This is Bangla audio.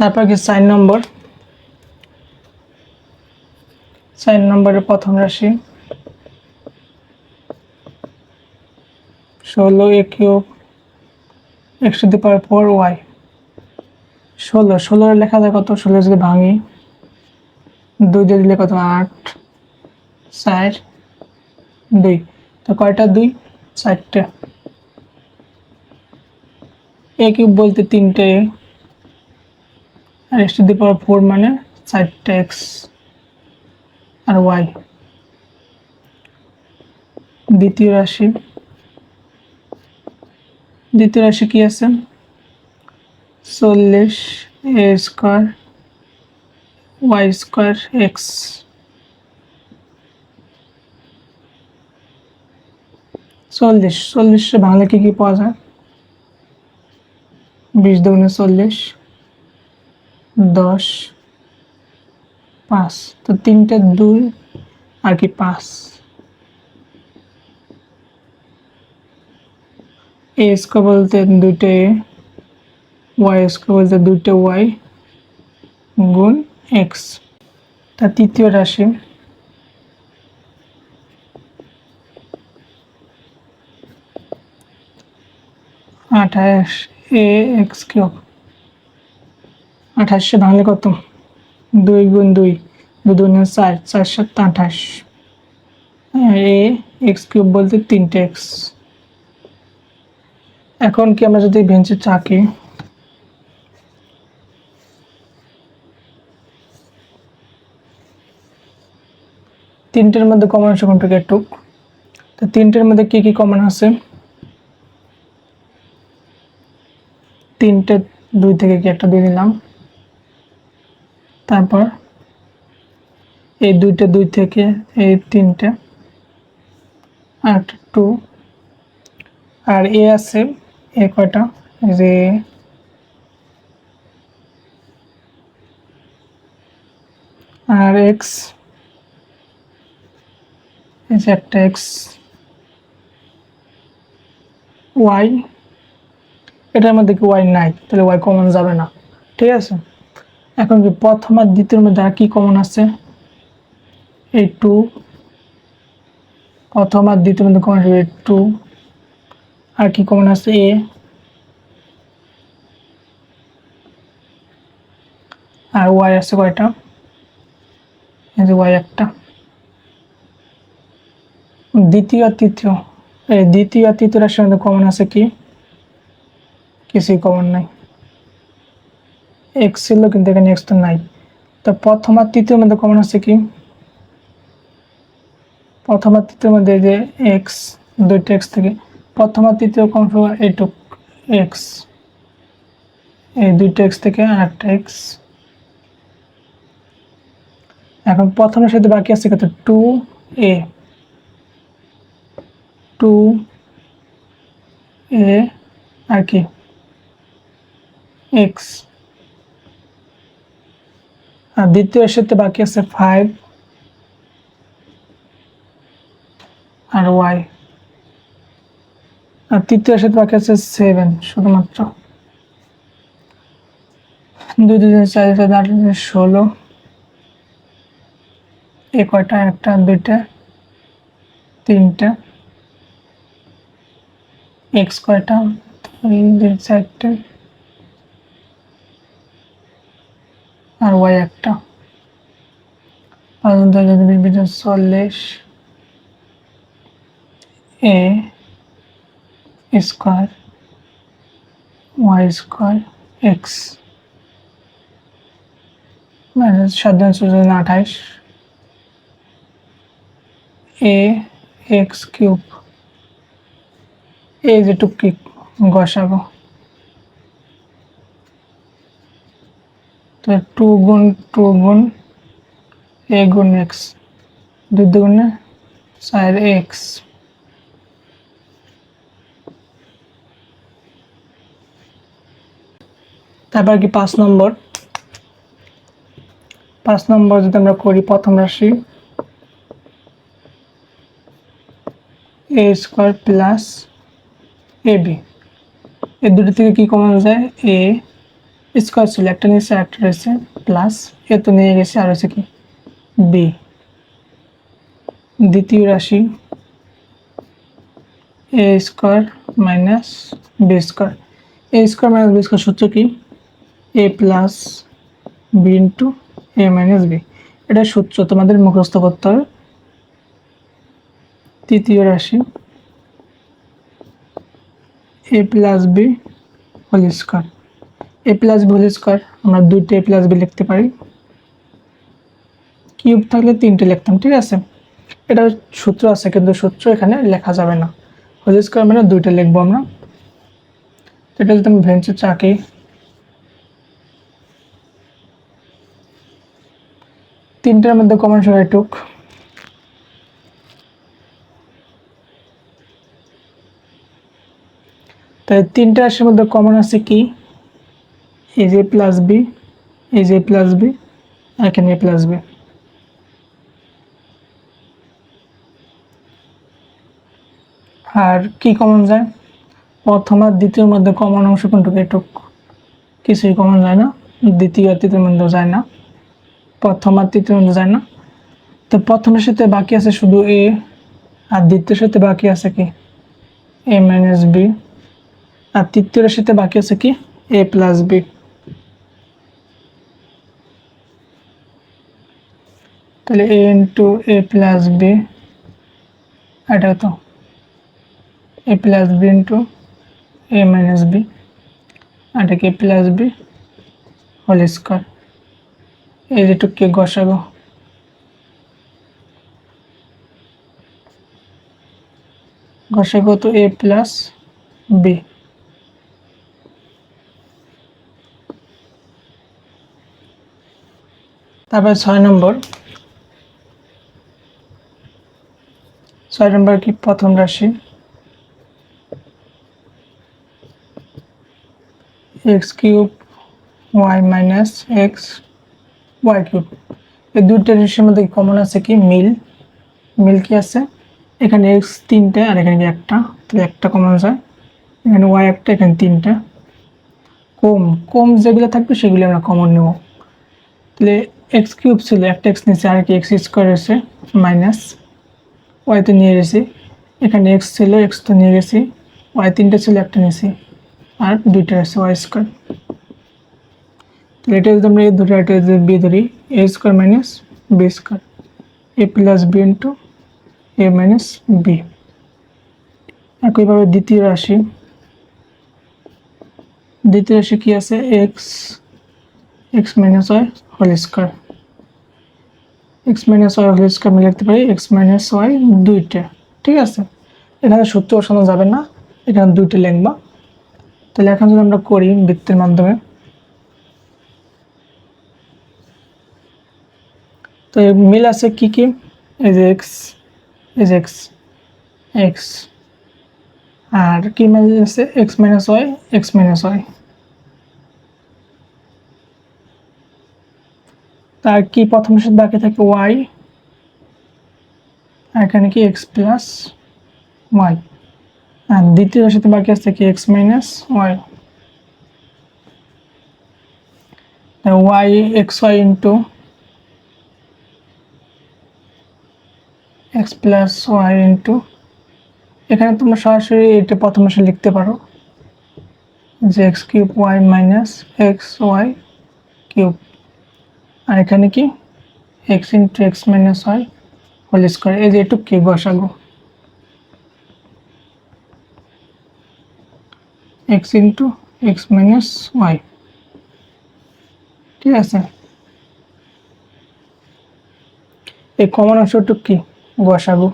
তারপর কি চার নম্বর? চার নম্বরের প্রথম রাশি। ষোলো A cube X to the power four Y. ষোলো, ষোলোর লেখা যায় কত? ষোলো যদি ভাঙি, দুই দিয়ে দিলে কত? আট, চার, দুই। তো কয়টা? দুই, চারটে। এ কিউব বলতে তিনটে। আর X to the power four মানে চারটে এক্স আর ওয়াই দ্বিতীয় রাশি। দ্বিতীয় রাশি কি আছে? চল্লিশ A square Y square X চল্লিশ। চল্লিশে বাংলা কি কি পাওয়া যায়? বিশ দুগুণে চল্লিশ। দশ, পাঁচ, তো তিনটে দুই, আর কি পাঁচ। এ স্কোয়ার বলতে দুইটা এ, ওয়াই স্কোয়ার বলতে দুইটা ওয়াই গুণ এক্স। তা তৃতীয় রাশি। আঠাশ, এ এক্স কিউব। আঠাশে ভাঙলে কত? দুই গুণ দুই দু দুগুণে চার চার সাত আঠাশ। এ, এক্স কিউব বলতে তিনটে এক্স। এখন কি আমরা যদি ভেঞ্চে চাকি? তিনটের মধ্যে কমন আছে কোনটা একটু? তো তিনটের মধ্যে কি কি কমন আছে? তিনটে দুই থেকে কি একটা দিয়ে দিলাম। তারপর এই দুইটা দুই থেকে এই তিনটে আর টু, আর এ আছে এ কয়টা? যে আর এক্স এই যে একটা এক্স ওয়াই এটার মধ্যে কি ওয়াই নাই? তাহলে ওয়াই কমন যাবে না, ঠিক আছে? এখন কি প্রথম আর দ্বিতীয় মধ্যে আর কি কমন আছে? এই টু প্রথম আর দ্বিতীয় মধ্যে কমন আসবে টু আর কি কমন আছে? এ আর ওয়াই আছে কয়টা? এই যে ওয়াই একটা। দ্বিতীয় আর তৃতীয়, এই দ্বিতীয় আর তৃতীয় রাশির মধ্যে কমন আছে কি? কিছুই কমন নাই। এক্স ছিল কিন্তু এখানে এক্স তো নাই। তো প্রথম আর তৃতীয় মধ্যে কমন আছে কি? প্রথম আর তৃতীয় মধ্যে যে এক্স দুইটা এক্স থেকে। প্রথম আর তৃতীয় কমন এইটুক এক্স এই দুইটা এক্স থেকে একটা এক্স এখন প্রথমের সাথে বাকি আছে কত? টু এ টু এ আর কি? এক্স আর দ্বিতীয় সাথে বাকি আছে ফাইভ আর ওয়াই আর তৃতীয় সাথে বাকি আছে সেভেন শুধুমাত্র। দুই দুই চার চার আট ষোলো। এ কয়টা? একটা, দুইটা, তিনটা। এক্স কয়টা? দুই, চারটে। ওয়াই একটা। চল্লিশ A square, Y square, X minus সাত আঠাইশ এ, এক্স কিউব। এই যে টুকি গসাবো। তো টু গুণ টু গুণ এ গুণ এক্স দুই দুগুণে চার এক্স তারপর কি পাঁচ নম্বর? পাঁচ নম্বর যদি আমরা করি, প্রথম রাশি A square plus A B এই দুটো থেকে কি কমন যায়? এ স্কোয়ার ছিল একটা নিচে একটা রয়েছে প্লাস এ তো নিয়ে গেছে, আর হচ্ছে কি? বি দ্বিতীয় রাশি A square minus B square A square minus B square সূত্র কি? A plus B into A minus B এটা সূত্র তোমাদের মুখস্থ করতে হবে। তৃতীয় রাশি A plus B whole square A plus whole square আমরা দুইটা এ প্লাস বি লিখতে পারি। কিউব থাকলে তিনটে লিখতাম, ঠিক আছে? এটা সূত্র আছে, কিন্তু সূত্র এখানে লেখা যাবে না। হোল স্কোয়ার মানে দুইটা লিখব আমরা। এটা যদি ভেঞ্চে চাকি, তিনটার মধ্যে কমন সবাই টুক। তাই তিনটা রাশির মধ্যে কমন আছে কি? এই যে প্লাস বি এই যে প্লাস বি এখানে প্লাস বি আর কি কমন যায়? প্রথম আর দ্বিতীয় মধ্যে কমন অংশ কোনটুকু এটুক? কিছুই কমন যায় না। দ্বিতীয় আর তৃতীয় মধ্যে যায় না। প্রথম আর তৃতীয় মধ্যে যায় না। তো প্রথমের সাথে বাকি আছে শুধু এ আর দ্বিতীয় সাথে বাকি আছে কি? এ মাইনাস বি আর তৃতীয় রাশিতে বাকি আছে কি? এ প্লাস বি তাহলে A into A plus B এটা তো। A plus B into A minus B এটাকে প্লাস বি হোল স্কোয়ার এই যেটুকু গসাগো গসাগো তো এ প্লাস বি তারপরে ছয় নম্বর। ছয় নম্বর কি প্রথম রাশি? X cube Y minus X Y cube এই দুইটা রাশির মধ্যে কমন আছে কি? মিল। মিল কি আছে? এখানে এক্স তিনটে আর এখানে একটা? তাহলে একটা কমন যায় এখানে ওয়াই একটা, এখানে তিনটা। কম। কম যেগুলো থাকবে সেগুলো আমরা কমন নেব। তাহলে এক্স কিউব ছিল, একটা এক্স নিচে আর কি এক্স স্কোয়ার এসে মাইনাস ওয়াই তো নিয়ে গেছি। এখানে এক্স ছিল এক্স তো নিয়ে গেছি। ওয়াই তিনটে ছিল একটা নিয়েছি। আর দুইটা আছে ওয়াই স্কোয়ার তাহলে এটা যদি আমরা এই দুটো এটা যদি বি ধরি A square minus B square A plus B into A minus B একইভাবে দ্বিতীয় রাশি। দ্বিতীয় রাশি কি আছে? X X minus Y whole square X minus Y whole square আমি লিখতে পারি এক্স মাইনাস ওয়াই দুইটা, ঠিক আছে? এখানে সূত্র বসানো যাবে না, এখানে দুইটা লিখবা। তাহলে এখন যদি আমরা করি বৃত্তের মাধ্যমে, তো মিল আছে কি কি? এই এক্স যে এক্স এক্স আর কি মিল আছে? X minus Y X minus Y তার কি প্রথমের সাথে বাকি থাকে ওয়াই এখানে কি এক্স প্লাস ওয়াই আর দ্বিতীয় সাথে বাকি আছে কি? X minus Y Y X Y into X plus Y into এখানে তোমরা সরাসরি এটা প্রথম মাসে লিখতে পারো যে X cube Y minus X Y cube আর এখানে কি? X into X minus Y whole square এই যে একটু কি বসাবো? X into X minus Y ঠিক আছে? এই কমন অংশটুক কি বসাগো